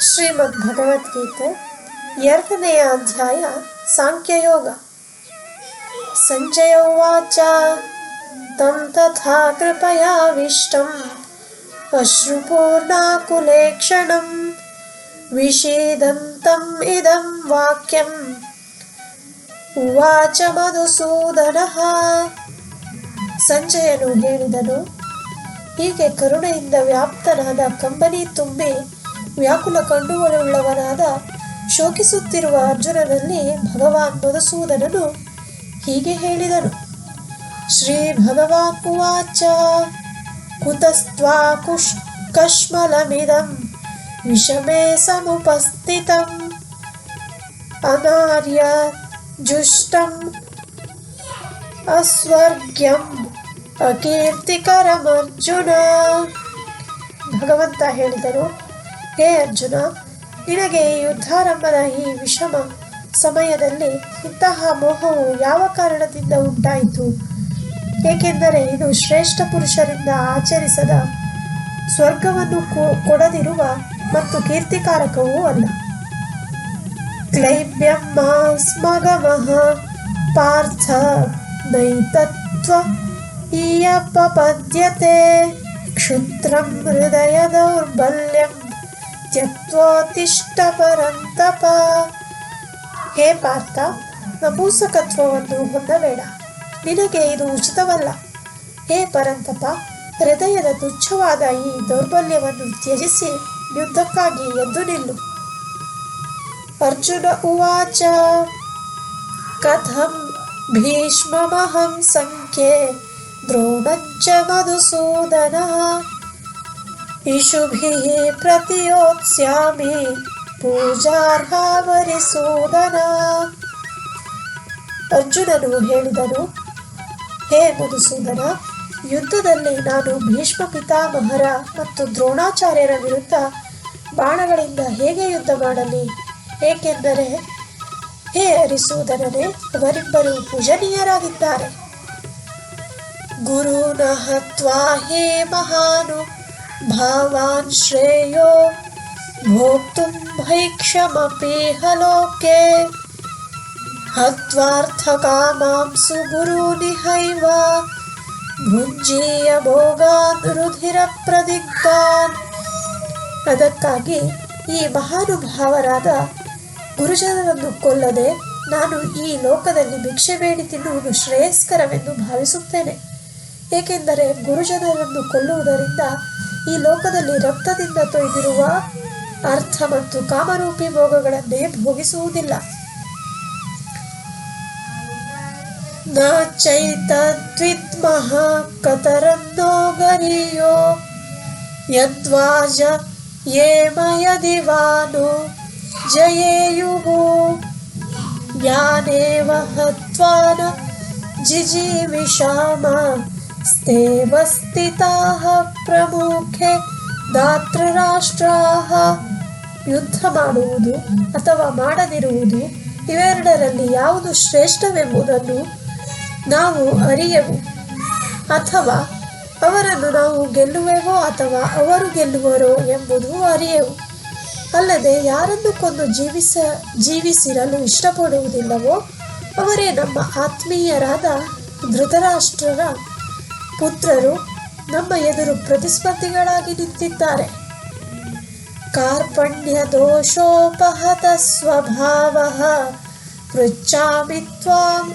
ಶ್ರೀಮದ್ ಭಗವದ್ಗೀತೆ ಎರಡನೆಯ ಅಧ್ಯಾಯ ಸಾಂಖ್ಯಯೋಗ. ಸಂಜಯ ಉಚ ತಂ ತಥಾ ಕೃಪಯಾವಿಷ್ಟಂ ಅಶ್ರುಪೂರ್ಣಾಕುಲೇಕ್ಷಣಂ ವಿಷೀದಂತಂ ಇದಂ ವಾಕ್ಯಂ. ಉವಾಚ ಮಧುಸೂದನಃ. ಸಂಜಯನು ಹೇಳಿದನು, ಹೀಗೆ ಕರುಣೆಯಿಂದ ವ್ಯಾಪ್ತನಾದ ಕಂಬನಿ ತುಂಬಿ ವ್ಯಾಕುಲ ಕಣ್ಣುಗಳುಳ್ಳವನಾದ ಶೋಕಿಸುತ್ತಿರುವ ಅರ್ಜುನನಲ್ಲಿ ಭಗವಾನ್ ಮಧುಸೂದನನು ಹೀಗೆ ಹೇಳಿದನು. ಶ್ರೀ ಭಗವಾನ್ ಉವಾಚ, ಕುತಸ್ತ್ವಾ ಕುಶ್, ಕಶ್ಮಲಮಿದಂ, ವಿಷಮೇ ಸಮುಪಸ್ಥಿತಂ, ಅನಾರ್ಯ ಜುಷ್ಟಂ, ಅಸ್ವರ್ಗ್ಯಂ, ಅಕೀರ್ತಿಕರಮರ್ಜುನ. ಭಗವಂತ ಹೇಳಿದರು ಹೇ ಅರ್ಜುನ, ನಿನಗೆ ಯುದ್ಧಾರಂಭದ ಈ ವಿಷಮ ಸಮಯದಲ್ಲಿ ಇಂತಹ ಮೋಹವು ಯಾವ ಕಾರಣದಿಂದ ಉಂಟಾಯಿತು? ಏಕೆಂದರೆ ಇದು ಶ್ರೇಷ್ಠ ಪುರುಷರಿಂದ ಆಚರಿಸದ ಸ್ವರ್ಗವನ್ನು ಕೊಡದಿರುವ ಮತ್ತು ಕೀರ್ತಿಕಾರಕವೂ ಅಲ್ಲ. ಕ್ಲೈಬ್ಯಮ್ಮಸ್ಮಗಮಃ ಪಾರ್ಥ ನೈತತ್ವ ಈಯಪಪದ್ಯತೆ ಕ್ಷುತ್ರಂ ಹೃದಯ ದೌರ್ಬಲ್ಯಂ ತ್ಯಕ್ತೋತ್ತಿಷ್ಟ ಪರಂತಪ ಹೇ ಪಾರ್ಥ, ನಪೂಸಕತ್ವವನ್ನು ಹೊಂದಬೇಡ. ನಿನಗೆ ಇದು ಉಚಿತವಲ್ಲ. ಹೇ ಪರಂತಪ, ಹೃದಯದ ತುಚ್ಛವಾದ ಈ ದೌರ್ಬಲ್ಯವನ್ನು ತ್ಯಜಿಸಿ ಯುದ್ಧಕ್ಕಾಗಿ ಎದ್ದು ನಿಲ್ಲು. ಅರ್ಜುನ ಉವಾಚ. ಕಥಂ ಭೀಷ್ಮಮಹಂ ಸಂಖ್ಯೆ ದ್ರೋಣಂಚ ಮಧುಸೂದನ. ಇಷುಭಿಃ ಪ್ರತಿಯೋತ್ಸ್ಯಾಮಿ ಪೂಜಾರ್ಹ ವರಿಸೂದನ ಅರ್ಜುನನು ಹೇಳಿದನು, ಹೇ ಮಧುಸೂದನ ಯುದ್ಧದಲ್ಲಿ ನಾನು ಭೀಷ್ಮ ಪಿತಾಮಹರ ಮತ್ತು ದ್ರೋಣಾಚಾರ್ಯರ ವಿರುದ್ಧ ಬಾಣಗಳಿಂದ ಹೇಗೆ ಯುದ್ಧ ಮಾಡಲಿ? ಏಕೆಂದರೆ ಹೇ ಹರಿಸೂದನೇ ಅವರಿಬ್ಬರು ಪೂಜನೀಯರಾಗಿದ್ದಾರೆ. ಗುರುನ ಹತ್ವಾ ಹೇ ಮಹಾನು ಭಾವಾನ್ ಶ್ರೇಯೋ भोक्तुं भैक्षमपीह लोके हत्वार्थकामां ಗುರುನಿಹೈವ ಭುಂಜೀಯ ಭೋಗಾನ್ ರುಧಿರ ಪ್ರದಿಗ್ಧಾನ್ ಅದಕ್ಕಾಗಿ ಈ ಮಹಾನುಭಾವರಾದ ಗುರುಜನರನ್ನು ಕೊಲ್ಲದೆ ನಾನು ಈ ಲೋಕದಲ್ಲಿ ಭಿಕ್ಷೆ ಬೇಡಿ ತಿನ್ನುವುದು ಶ್ರೇಯಸ್ಕರವೆಂದು ಭಾವಿಸುತ್ತೇನೆ. ಏಕೆಂದರೆ ಗುರುಜನರನ್ನು ಕೊಲ್ಲುವುದರಿಂದ ಈ ಲೋಕದಲ್ಲಿ ರಕ್ತದಿಂದ ತೊಯ್ದಿರುವ ಅರ್ಥ ಮತ್ತು ಕಾಮರೂಪಿ ಭೋಗಗಳನ್ನೇ ಭೋಗಿಸುವುದಿಲ್ಲ. ನ ಚೈತದ್ವಿದ್ಮಃ ಕತರನ್ನೋ ಗರಿಯೋ ಯದ್ವಾಜ ಯೇಮ ದಿವಾನು ಜಯೇಯುಃ ಯಾನೇವ ಹತ್ವಾನ ಜಿಜೀವಿಷಾಮ ಸ್ಥಿತಾಃ ಪ್ರಮುಖೆ ದಾತೃರಾಷ್ಟ್ರಾಹ ಯುದ್ಧ ಮಾಡುವುದು ಅಥವಾ ಮಾಡದಿರುವುದು ಇವೆರಡರಲ್ಲಿ ಯಾವುದು ಶ್ರೇಷ್ಠವೆಂಬುದನ್ನು ನಾವು ಅರಿಯೆವು. ಅಥವಾ ಅವರನ್ನು ನಾವು ಗೆಲ್ಲುವೆವೋ ಅಥವಾ ಅವರು ಗೆಲ್ಲುವರೋ ಎಂಬುದು ಅರಿಯೆವು. ಅಲ್ಲದೆ ಯಾರನ್ನು ಕೊಂದು ಜೀವಿಸ, ಜೀವಿಸಿರಲು ಇಷ್ಟಪಡುವುದಿಲ್ಲವೋ ಅವರೇ ನಮ್ಮ ಆತ್ಮೀಯರಾದ ಧೃತರಾಷ್ಟ್ರರ ಪುತ್ರರು ನಮ್ಮ ಎದುರು ಪ್ರತಿಸ್ಪರ್ಧಿಗಳಾಗಿ ನಿಂತಿದ್ದಾರೆ. ಕಾರ್ಪಣ್ಯ ದೋಷೋಪಹತ ಸ್ವಭಾವ ಪೃಚ್ಛಾಮಿ ತ್ವಾಂ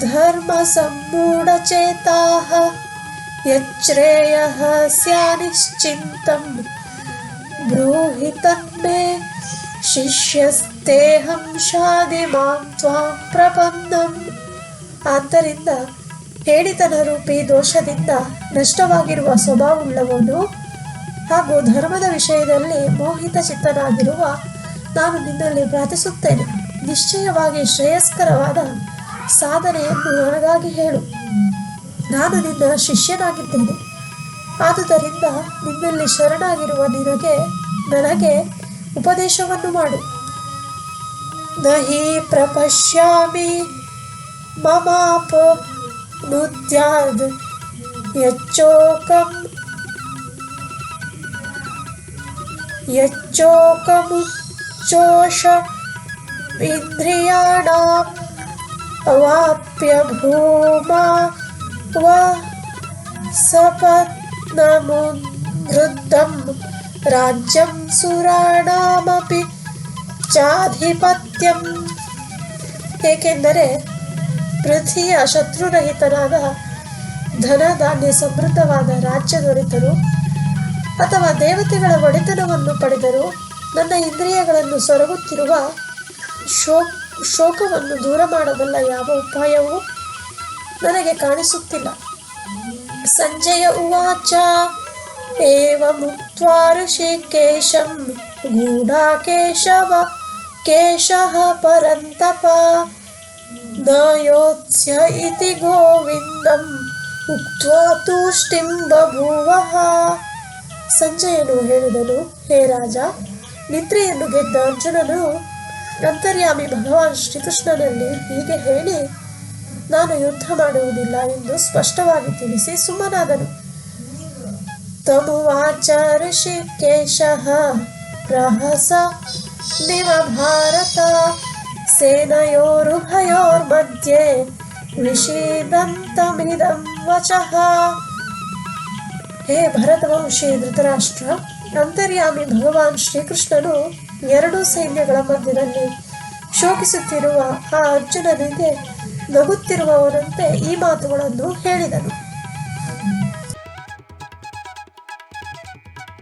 ಧರ್ಮ ಸಮ್ಮೂಢಚೇತಾ ಯಚ್ರೇಯ ಸ್ಯಾನಿಶ್ಚಿಂತಂ ಬ್ರೂಹಿ ತನ್ಮೇ ಶಾದಿ ಮಾಂ ತ್ವಾಂ ಪ್ರಪನ್ನಂ. ಆದ್ದರಿಂದ ಹೇಳಿತನ ರೂಪಿ ದೋಷದಿಂದ ನಷ್ಟವಾಗಿರುವ ಸ್ವಭಾವವುಳ್ಳವನು? ಹಾಗೂ ಧರ್ಮದ ವಿಷಯದಲ್ಲಿ ಮೋಹಿತ ಚಿತ್ತನಾಗಿರುವ ನಾನು ನಿನ್ನಲ್ಲಿ ಪ್ರಾರ್ಥಿಸುತ್ತೇನೆ. ನಿಶ್ಚಯವಾಗಿ ಶ್ರೇಯಸ್ಕರವಾದ ಸಾಧನೆಯನ್ನು ನನಗಾಗಿ ಹೇಳು. ನಾನು ನಿನ್ನ ಶಿಷ್ಯನಾಗಿದ್ದೇನೆ. ಆದುದರಿಂದ ನಿನ್ನಲ್ಲಿ ಶರಣಾಗಿರುವ ನಿನಗೆ ನನಗೆ ಉಪದೇಶವನ್ನು ಮಾಡು. ನಹಿ ಪ್ರಪಶ್ಯಾಮಿ ಮಮಾಪೋ ನುದ್ಯಾದ್ ಯಚ್ಚೋಕಂ ಯಚ್ಚೋಕಮುಚ್ಚೋಷ ಇಂದ್ರಿಯಾಣಾಂ ಅವಾಪ್ಯ ಭೂಮಾ ವ ಸಪತ್ನಮುದ್ಧಂ ರಾಜ್ಯಂ ಸುರಾಣಾಮಪಿ ಚಾಧಿಪತ್ಯಂ ಏಕೆಂದರೆ ಪೃಥ್ವಿಯ ಶತ್ರುರಹಿತನಾದ ಧನಧಾನ್ಯ ಸಮೃದ್ಧವಾದ ರಾಜ್ಯ ದೊರೆತರು ಅಥವಾ ದೇವತೆಗಳ ಒಡೆತನವನ್ನು ಪಡೆದರು, ನನ್ನ ಇಂದ್ರಿಯಗಳನ್ನು ಸೊರಗುತ್ತಿರುವ ಶೋ ಶೋಕವನ್ನು ದೂರ ಮಾಡಬಲ್ಲ ಯಾವ ಉಪಾಯವೂ ನನಗೆ ಕಾಣಿಸುತ್ತಿಲ್ಲ. ಸಂಜಯ ಉವಾಚ, ಏವ ಕೇಶಂ ಗೂಢ ಕೇಶವ ಕೇಶಃ ಪರಂತಪ. इति ಇತಿ ಗೋವಿಂದಂ ಉಕ್ತ್ವಾ ತೂಷ್ಟಿಂ ಬಭುವಃ. ಸಂಜಯನು ಹೇಳಿದನು, ಹೇ ರಾಜ, ನಿದ್ರೆಯನ್ನು ಗೆದ್ದ ಅರ್ಜುನನು ಅಂತರ್ಯಾಮಿ ಭಗವಾನ್ ಶ್ರೀಕೃಷ್ಣನಲ್ಲಿ ಹೀಗೆ ಹೇಳಿ, ನಾನು ಯುದ್ಧ ಮಾಡುವುದಿಲ್ಲ ಎಂದು ಸ್ಪಷ್ಟವಾಗಿ ತಿಳಿಸಿ ಸುಮ್ಮನಾದನು. ತಮುವಾಚ ಋಷಿಕೇಶಃ ಪ್ರಹಸ ನಿಮ ಭಾರತ ಸೇನಯೋರುಭಯೋರ್ಮಧ್ಯೆ ವಿಷೀದಂತಮಿದಂ ವಚಃ. ಹೇ ಭರತವಂಶಿ, ಧೃತರಾಷ್ಟ್ರ, ಅಂತರ್ಯಾಮಿ ಭಗವಾನ್ ಶ್ರೀಕೃಷ್ಣನು ಎರಡು ಸೈನ್ಯಗಳ ಮಧ್ಯದಲ್ಲಿ ಶೋಕಿಸುತ್ತಿರುವ ಆ ಅರ್ಜುನನಿಗೆ ನಗುತ್ತಿರುವವರಂತೆ ಈ ಮಾತುಗಳನ್ನು ಹೇಳಿದನು.